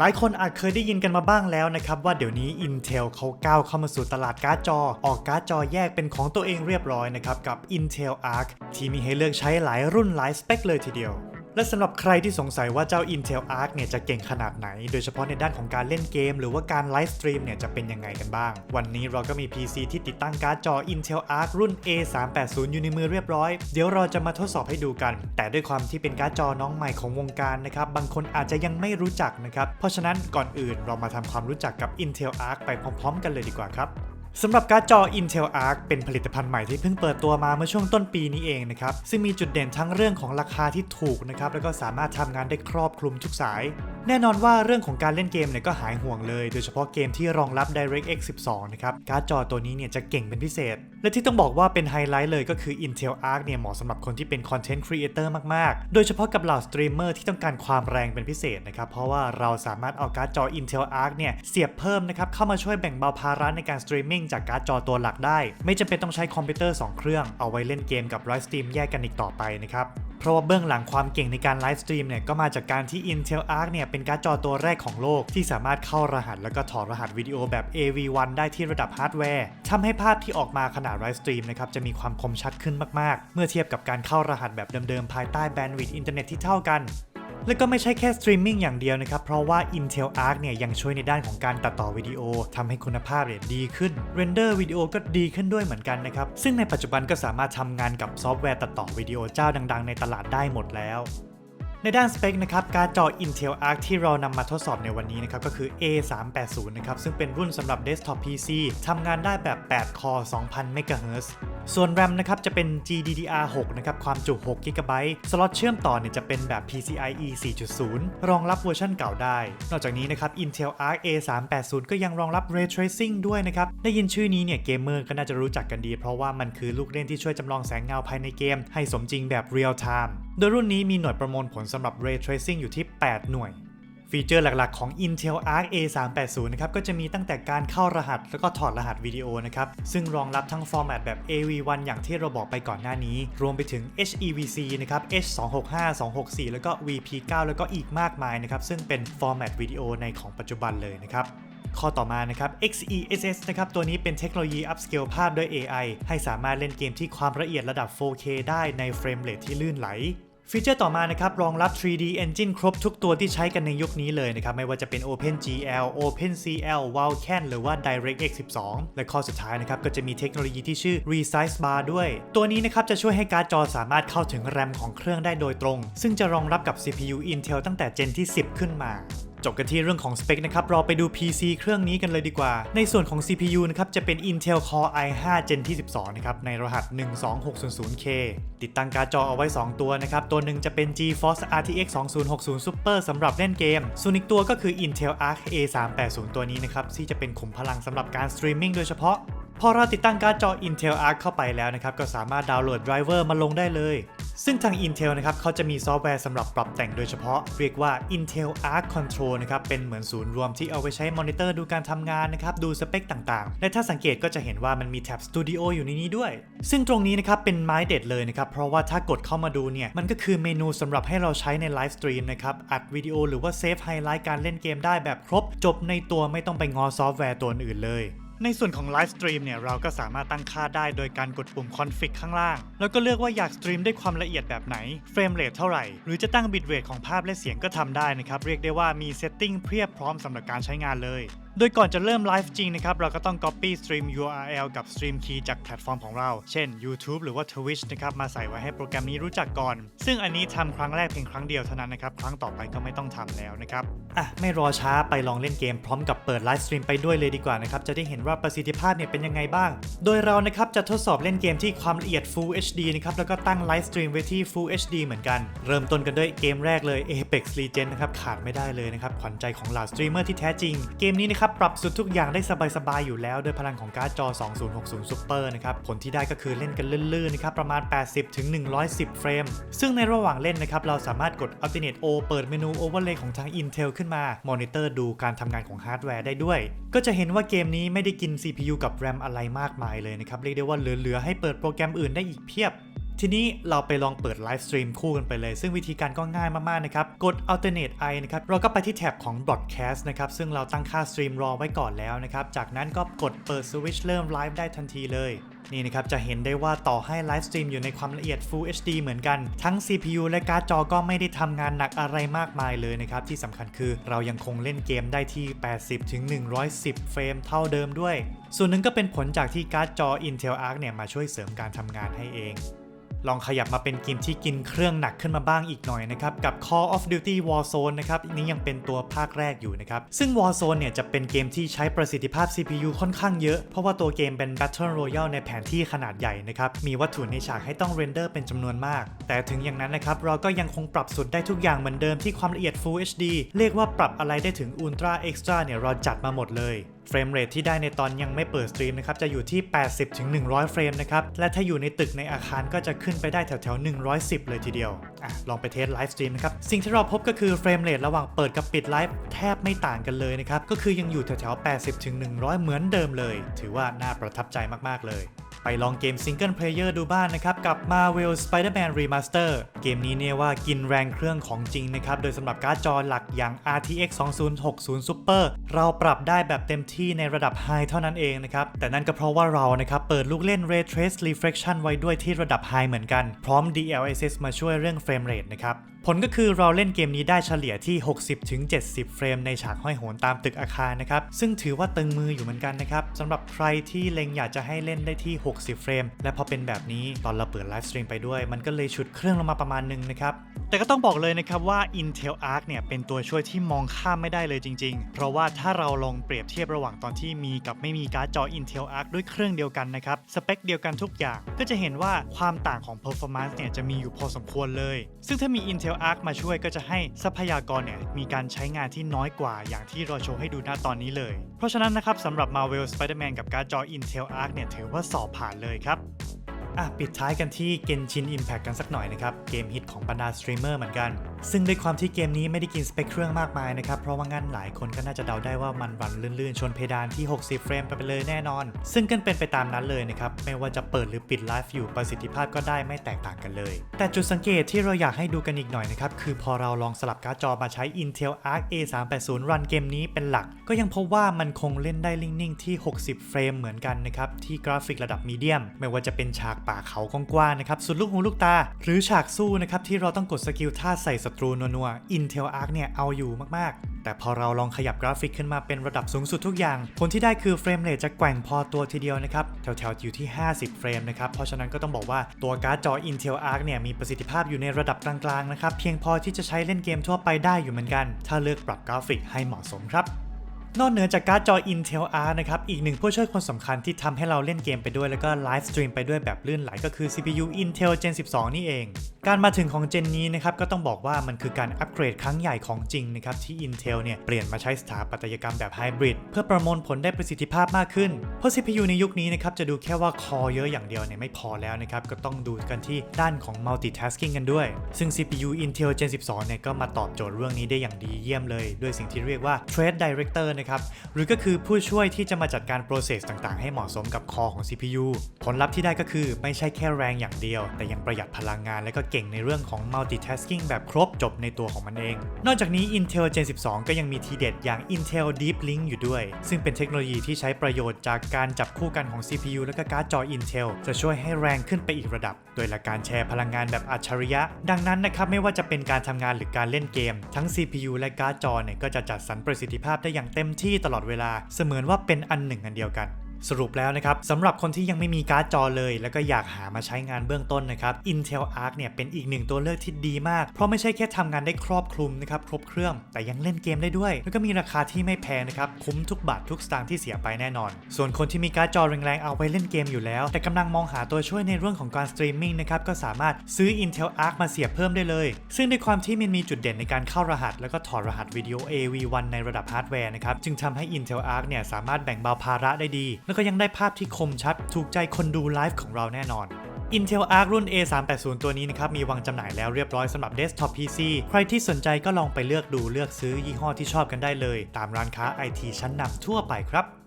หลายคนอาจเคยได้ยินกันมาบ้างแล้วนะครับว่าเดี๋ยวนี้ Intel เขาก้าวเข้ามาสู่ตลาดการ์ดจอ ออกการ์ดจอแยกเป็นของตัวเองเรียบร้อยนะครับกับ Intel Arc ที่มีให้เลือกใช้หลายรุ่นหลายสเปคเลยทีเดียว และสำหรับใครที่สงสัยว่าเจ้า Intel Arc เนี่ยจะเก่งขนาดไหน โดยเฉพาะในด้านของการเล่นเกม หรือว่าการไลฟ์สตรีมเนี่ยจะเป็นยังไงกันบ้าง วันนี้เราก็มี PC ที่ติดตั้งการ์ดจอ Intel Arc รุ่น A380 อยู่ในมือเรียบร้อย เดี๋ยวเราจะมาทดสอบให้ดูกัน แต่ด้วยความที่เป็นการ์ดจอน้องใหม่ของวงการนะครับบางคนอาจจะยังไม่รู้จักนะครับเพราะฉะนั้นก่อนอื่นเรามาทำความรู้จักกับ Intel Arc ไปพร้อม ๆ กันเลยดีกว่าครับ สำหรับการ์ดจอ Intel Arc เป็นผลิตภัณฑ์ใหม่ที่เพิ่งเปิดตัวมาเมื่อช่วงต้นปีนี้เองนะครับ ซึ่งมีจุดเด่นทั้งเรื่องของราคาที่ถูกนะครับ แล้วก็สามารถทำงานได้ครอบคลุมทุกสาย แน่นอนว่าเรื่องของการเล่นเกมเนี่ยก็หายห่วงเลย โดยเฉพาะเกมที่รองรับ DirectX 12 นะครับ การ์ดจอตัวนี้เนี่ยจะเก่งเป็นพิเศษ และที่ต้องบอกว่าเป็นไฮไลท์เลยก็คือ Intel Arc เนี่ยเหมาะสำหรับคนที่เป็นคอนเทนต์ครีเอเตอร์มาก ๆ โดยเฉพาะกับเหล่าสตรีมเมอร์ที่ต้องการความแรงเป็นพิเศษนะครับ เพราะว่าเราสามารถเอาการ์ดจอ Intel Arc เนี่ยเสียบเพิ่มนะครับ เข้ามาช่วยแบ่งเบาภาระในการสตรีมมิ่งจากการ์ดจอตัวหลักได้ ไม่จำเป็นต้องใช้คอมพิวเตอร์ 2 เครื่อง เอาไว้เล่นเกมกับไลฟ์สตรีมแยกกันอีกต่อไปนะครับ เพราะว่าเบื้องหลังความเก่งในการไลฟ์สตรีมเนี่ยก็มาจากการที่ Intel Arc เนี่ยเป็นการ์ดจอตัวแรกของโลก ที่สามารถเข้ารหัสแล้วก็ถอดรหัสวิดีโอแบบ AV1 ได้ที่ระดับฮาร์ดแวร์ทำให้ภาพที่ออกมาขนาดไลฟ์สตรีมนะครับจะมีความคมชัดขึ้นมากๆ เมื่อเทียบกับการเข้ารหัสแบบเดิมๆภายใต้แบนด์วิดต์อินเทอร์เน็ตที่เท่ากัน และก็ไม่ใช่แค่สตรีมมิ่งอย่างเดียวนะครับ เพราะว่า Intel Arc เนี่ยยังช่วยในด้านของการตัดต่อวิดีโอทำให้คุณภาพเนี่ยดีขึ้นเรนเดอร์วิดีโอก็ดีขึ้นด้วยเหมือนกันนะครับ ซึ่งในปัจจุบันก็สามารถทำงานกับซอฟต์แวร์ตัดต่อวิดีโอเจ้าดัง ๆ ในตลาดได้หมดแล้วในด้านสเปคนะครับการ์ดจอ Intel Arc ที่เรานำมาทดสอบในวันนี้นะครับก็คือ A380 นะครับซึ่งเป็นรุ่นสำหรับ Desktop PC ทำงานได้แบบ 8 คอ 2,000 MHz ส่วน RAM นะครับจะเป็น GDDR6 นะครับความจุ 6 GB สล็อตเชื่อมต่อเนี่ยจะเป็นแบบ PCIe 4.0 รองรับเวอร์ชันเก่าได้ นอกจากนี้นะครับ Intel Arc A380 ก็ยังรองรับ Ray Tracing ด้วยนะครับ ได้ยินชื่อนี้เนี่ยเกมเมอร์ก็น่าจะรู้จักกันดี เพราะว่ามันคือลูกเล่นที่ช่วยจำลองแสงเงาภายในเกม ให้สมจริงแบบ Real Time โดยรุ่นนี้มีหน่วยประมวลผลสำหรับ Ray Tracing อยู่ที่ 8 หน่วย ฟีเจอร์หลักๆของ Intel Arc A380 นะครับก็จะมีตั้งแต่การเข้ารหัส แล้วก็ถอดรหัสวิดีโอนะครับ ซึ่งรองรับทั้งฟอร์แมตแบบ AV1 อย่างที่เราบอกไปก่อนหน้านี้ รวมไปถึง HEVC นะครับ H265 264 แล้วก็ VP9 แล้วก็อีกมากมายนะครับ ซึ่งเป็นฟอร์แมตวิดีโอในของปัจจุบันเลยนะครับข้อต่อมานะครับ XeSS นะครับ ตัวนี้เป็นเทคโนโลยี upscale ภาพด้วย AI ให้สามารถเล่นเกมที่ความละเอียดระดับ 4K ได้ในเฟรมเรทที่ลื่นไหล ฟีเจอร์ต่อมานะครับรองรับ 3D Engine ครบทุกตัวที่ใช้กันในยุคนี้เลยนะครับ ไม่ว่าจะเป็น OpenGL OpenCL Vulkan หรือว่า DirectX 12 และข้อสุดท้ายนะครับก็จะมีเทคโนโลยีที่ชื่อ Resize Bar ด้วย ตัวนี้นะครับจะช่วยให้การ์ดจอสามารถเข้าถึงแรมของเครื่องได้โดยตรง ซึ่งจะรองรับกับ CPU Intel ตั้งแต่เจนที่ 10 ขึ้นมา จบกันที่เรื่องของสเปคนะครับ เราไปดู PC เครื่องนี้กันเลยดีกว่า ในส่วนของ CPU นะครับ จะเป็น Intel Core i5 Gen ที่ 12 นะครับ ในรหัส 12600K ติดตั้งการ์ดจอเอาไว้ 2 ตัวนะครับ ตัวหนึ่งจะเป็น GeForce RTX 2060 Super สำหรับเล่นเกม ส่วนอีกตัวก็คือ Intel Arc A380 ตัวนี้นะครับที่จะเป็นขุมพลังสำหรับการสตรีมมิ่งโดยเฉพาะพอเราติดตั้งการ์ดจอ Intel Arc เข้าไปแล้วนะครับ ก็สามารถดาวน์โหลดไดรเวอร์มาลงได้เลย ซึ่งทาง Intel นะครับเขาจะมีซอฟต์แวร์สำหรับปรับแต่งโดยเฉพาะ เรียกว่า Intel Arc Control นะครับเป็นเหมือนศูนย์รวมที่เอาไว้ใช้มอนิเตอร์ดูการทำงานนะครับดูสเปคต่างๆ และถ้าสังเกตก็จะเห็นว่ามันมีแท็บ Studio อยู่ในนี้ด้วย ซึ่งตรงนี้นะครับเป็นไม้เด็ดเลยนะครับเพราะว่าถ้ากดเข้ามาดูเนี่ยมันก็คือเมนูสำหรับให้เราใช้ในไลฟ์สตรีมนะครับอัดวิดีโอหรือว่าเซฟไฮไลท์การเล่นเกมได้แบบครบ จบในตัวไม่ต้องไปงอซอฟต์แวร์ตัวอื่นเลย ในส่วนของไลฟ์สตรีมเนี่ยเราก็สามารถตั้งค่าได้โดยการกดปุ่ม config ข้างล่าง แล้วก็เลือกว่าอยากสตรีมด้วยความละเอียดแบบไหนเฟรมเรทเท่าไหร่ หรือจะตั้งบิตเรทของภาพและเสียงก็ทำได้นะครับเรียกได้ว่ามีเซตติ้งเพียบพร้อมสำหรับการใช้งานเลย โดยก่อนจะเริ่มไลฟ์จริงนะครับ เราก็ต้อง copy stream URL กับ stream key จากแพลตฟอร์มของเรา เช่น YouTube หรือว่า Twitch นะครับ มาใส่ไว้ให้โปรแกรมนี้รู้จักก่อน ซึ่งอันนี้ทำครั้งแรกเพียงครั้งเดียวเท่านั้นนะครับ ครั้งต่อไปก็ไม่ต้องทำแล้วนะครับ อะ ไม่รอช้าไปลองเล่นเกมพร้อมกับเปิดไลฟ์สตรีมไปด้วยเลยดีกว่านะครับ จะได้เห็นว่าประสิทธิภาพเนี่ยเป็นยังไงบ้าง โดยเรานะครับจะทดสอบเล่นเกมที่ความละเอียด Full HD นะครับ แล้วก็ตั้งไลฟ์สตรีมไว้ที่ Full HD เหมือนกัน เริ่มต้นกันด้วยเกมแรกเลย Apex Legends นะครับขาดไม่ได้เลยนะครับขวัญใจของเหล่าสตรีมเมอร์ที่แท้จริงเกมนี้นะครับปรับสุดทุกอย่างได้สบายๆอยู่แล้วด้วยพลังของการ์ดจอ 2060 Super นะครับผลที่ได้ก็คือเล่นกันลื่นๆนะครับประมาณ 80ถึง110 เฟรม ซึ่งในระหว่างเล่นนะครับเราสามารถกด Alternate O เปิดเมนู Overlay ของทาง Intel ขึ้นมามอนิเตอร์ดูการทำงานของฮาร์ดแวร์ได้ด้วย ก็จะเห็นว่าเกมนี้ไม่ได้กิน CPU กับ RAM อะไรมากมายเลยนะครับเรียกได้ว่าเหลือๆให้เปิดโปรแกรมอื่นได้อีกเพียบ ทีนี้เราไปลองเปิดไลฟ์สตรีมคู่กันไปเลย ซึ่งวิธีการก็ง่ายมาก ๆ นะครับ กด alternate i นะครับ เราก็ไปที่แท็บของ broadcast นะครับ ซึ่งเราตั้งค่าสตรีมรอไว้ก่อนแล้วนะครับ จากนั้นก็กดเปิดสวิตช์เริ่มไลฟ์ได้ทันทีเลยนี่นะครับ จะเห็นได้ว่าต่อให้ไลฟ์สตรีมอยู่ในความละเอียด Full HD เหมือนกัน ทั้ง CPU และการ์ดจอก็ไม่ได้ทำงานหนักอะไรมากมายเลยนะครับ ที่สำคัญคือเรายังคงเล่นเกมได้ที่ 80 ถึง 110 เฟรมเท่าเดิมด้วย ส่วนหนึ่งก็เป็นผลจากที่การ์ดจอ Intel Arc เนี่ยมาช่วยเสริมการทำงานให้เอง ลองขยับมาเป็นเกมที่กินเครื่องหนักขึ้นมาบ้างอีกหน่อยนะครับ กับ Call of Duty Warzone นะครับนี่ยังเป็นตัวภาคแรกอยู่นะครับ ซึ่ง Warzone เนี่ยจะเป็นเกมที่ใช้ประสิทธิภาพ CPU ค่อนข้างเยอะ เพราะว่าตัวเกมเป็น Battle Royale ในแผนที่ขนาดใหญ่นะครับ มีวัตถุในฉากให้ต้องเรนเดอร์เป็นจำนวนมาก แต่ถึงอย่างนั้นนะครับ เราก็ยังคงปรับสุดได้ทุกอย่างเหมือนเดิมที่ความละเอียด Full HD เรียกว่าปรับอะไรได้ถึง Ultra Extra เนี่ยเราจัดมาหมดเลย เฟรมเรทที่ได้ในตอนยังไม่เปิดสตรีมนะครับจะอยู่ที่ 80ถึง100 เฟรมนะครับและถ้าอยู่ในตึกในอาคารก็จะขึ้นไปได้แถวๆ 110 เลยทีเดียวอะลองไปเทสไลฟ์สตรีมนะครับสิ่งที่เราพบก็คือเฟรมเรทระหว่างเปิดกับปิดไลฟ์แทบไม่ต่างกันเลยนะครับก็คือยังอยู่แถวๆ80ถึง100 เหมือนเดิมเลย ถือว่าน่าประทับใจมากๆเลย ไปลองเกมซิงเกิลเพลเยอร์ดูบ้างนนะครับ กับ Marvel Spider-Man Remaster เกมนี้เนี่ยว่ากินแรงเครื่องของจริงนะครับ โดยสำหรับการ์ดจอหลักอย่าง RTX 2060 Super เราปรับได้แบบเต็มที่ในระดับ High เท่านั้นเองนะครับ แต่นั่นก็เพราะว่าเรานะครับ เปิดลูกเล่น Ray Trace Reflection ไว้ด้วยที่ระดับ High เหมือนกัน พร้อม DLSS มาช่วยเรื่องเฟรมเรทนะครับผลก็คือเราเล่นเกมนี้ได้เฉลี่ยที่ 60-70 เฟรมในฉากห้อยโหนตามตึกอาคารนะครับซึ่งถือว่าตึงมืออยู่เหมือนกันนะครับสำหรับใครที่เล็งอยากจะให้เล่นได้ที่60 เฟรม และพอเป็นแบบนี้ตอนเราเปิดไลฟ์สตรีมไปด้วย มันก็เลยฉุดเครื่องลงมาประมาณหนึงนะครับ แต่ก็ต้องบอกเลยนะครับว่า Intel Arc เนี่ยเป็นตัวช่วยที่มองข้ามไม่ได้เลยจริง ๆ เพราะว่าถ้าเราลองเปรียบเทียบระหว่างตอนที่มีกับไม่มีการ์ดจอ Intel Arc ด้วยเครื่องเดียวกันนะครับ สเปคเดียวกันทุกอย่าง ก็จะเห็นว่าความต่างของ performance เนี่ยจะมีอยู่พอสมควรเลย ซึ่งถ้ามี Intel Arc มาช่วยก็จะให้ทรัพยากรเนี่ยมีการใช้งานที่น้อยกว่าอย่างที่เราโชว์ให้ดูหน้าตอนนี้เลย เพราะฉะนั้นนะครับสำหรับ Marvel Spider-Man กับการ์ดจอ Intel Arc เนี่ยถือว่าสอบผ่านเลยครับอะปิดท้ายกันที่ Genshin Impact กันสักหน่อยนะครับ เกมฮิตของบรรดาสตรีมเมอร์เหมือนกันซึ่งด้วยความที่เกมนี้ไม่ได้กินสเปคเครื่องมากมายนะครับ เพราะว่างั้นหลายคนก็น่าจะเดาได้ว่ามันรันลื่นๆ ชนเพดานที่ 60 เฟรมไปเลยแน่นอน ซึ่งกันเป็นไปตามนั้นเลยนะครับ ไม่ว่าจะเปิดหรือปิดไลฟ์อยู่ประสิทธิภาพก็ได้ไม่แตกต่างกันเลย แต่จุดสังเกตที่เราอยากให้ดูกันอีกหน่อยนะครับ คือพอเราลองสลับการ์ดจอมาใช้ Intel Arc A380 รันเกมนี้เป็นหลัก ก็ยังพบว่ามันคงเล่นได้นิ่งๆที่ 60 เฟรมเหมือนกันนะครับที่กราฟิกระดับมีเดียม ไม่ว่าจะเป็นฉากป่าเขากว้างๆนะครับสุดลูกหูลูกตา หรือฉากสู้นะครับที่เราต้องกดสกิลท่าใส่ศัตรูนัวๆ Intel Arc เนี่ยเอาอยู่มากๆ แต่พอเราลองขยับกราฟิกขึ้นมาเป็นระดับสูงสุดทุกอย่าง ผลที่ได้คือเฟรมเรทจะแกว่งพอตัวทีเดียวนะครับ แถวๆอยู่ที่ 50 เฟรมนะครับ เพราะฉะนั้นก็ต้องบอกว่าตัวการ์ดจอ Intel Arc เนี่ยมีประสิทธิภาพอยู่ในระดับกลางๆนะครับ เพียงพอที่จะใช้เล่นเกมทั่วไปได้อยู่เหมือนกัน ถ้าเลือกปรับกราฟิกให้เหมาะสมครับนอกเหนือจากการ์ดจอ Intel Arc นะครับ อีกหนึ่งผู้ช่วยคนสำคัญที่ทำให้เราเล่นเกมไปด้วย แล้วก็ไลฟ์สตรีมไปด้วยแบบลื่นไหลก็คือ CPU Intel Gen 12 นี่เอง การมาถึงของเจนนี้นะครับก็ต้องบอกว่ามันคือการอัปเกรดครั้งใหญ่ของจริงนะครับที่ Intel เนี่ยเปลี่ยนมาใช้สถาปัตยกรรมแบบไฮบริดเพื่อประมวลผลได้ประสิทธิภาพมากขึ้น เพราะ CPU ในยุคนี้นะครับจะดูแค่ว่าคอเยอะอย่างเดียวเนี่ยไม่พอแล้วนะครับก็ต้องดูกันที่ด้านของ multitasking กันด้วย ซึ่ง CPU Intel Gen 12 เนี่ยก็มาตอบโจทย์เรื่องนี้ได้อย่างดีเยี่ยมเลย ด้วยสิ่งที่เรียกว่า Thread Director นะครับหรือก็คือผู้ช่วยที่จะมาจัดการ process ต่างๆ ให้เหมาะสมกับคอของ CPU ผลลัพธ์ที่ได้ก็คือไม่ใช่แค่แรงอย่างเดียว แต่ยังประหยัดพลังงานและก็เกงในเรื่องของ multitasking แบบครบจบในตัวของมันเอง นอกจากนี้ Intel Gen 12 ก็ยังมีทีเด็ดอย่าง Intel Deep Link อยู่ด้วย ซึ่งเป็นเทคโนโลยีที่ใช้ประโยชน์จากการจับคู่กันของ CPU และก็การ์ดจอ Intel จะช่วยให้แรงขึ้นไปอีกระดับ โดยหลักการแชร์พลังงานแบบอัจฉริยะ ดังนั้นนะครับไม่ว่าจะเป็นการทำงานหรือการเล่นเกม ทั้ง CPU และการ์ดจอเนี่ยก็จะจัดสรรประสิทธิภาพได้อย่างเต็มที่ตลอดเวลา เสมือนว่าเป็นอันหนึ่งอันเดียวกัน สรุปแล้วนะครับสำหรับคนที่ยังไม่มีการ์ดจอเลย แล้วก็อยากหามาใช้งานเบื้องต้นนะครับ Intel Arc เนี่ยเป็นอีกหนึ่งตัวเลือกที่ดีมาก เพราะไม่ใช่แค่ทำงานได้ครอบคลุมนะครับครบเครื่อง แต่ยังเล่นเกมได้ด้วย แล้วก็มีราคาที่ไม่แพงนะครับคุ้มทุกบาททุกสตางค์ที่เสียไปแน่นอน ส่วนคนที่มีการ์ดจอแรงๆเอาไว้เล่นเกมอยู่แล้ว แต่กำลังมองหาตัวช่วยในเรื่องของการสตรีมมิ่งนะครับก็สามารถซื้อ Intel Arc มาเสียบเพิ่มได้เลย ซึ่งด้วยความที่มันมีจุดเด่นในการเข้ารหัส แล้วก็ถอดรหัสวิดีโอ AV1 ในระดับฮาร์ดแวร์นะครับจึงทำให้ Intel Arc เนี่ยสามารถแบ่งเบาภาระได้ดีแล้วก็ยังได้ภาพที่คมชัด ถูกใจคนดูไลฟ์ของเราแน่นอน Intel Arc รุ่น A380 ตัวนี้นะครับมีวางจำหน่ายแล้วเรียบร้อยสำหรับ Desktop PC ใครที่สนใจก็ลองไปเลือกดูเลือกซื้อยี่ห้อที่ชอบกันได้เลย ตามร้านค้าไอทีชั้นนำทั่วไปครับ